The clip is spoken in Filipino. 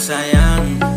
sayang.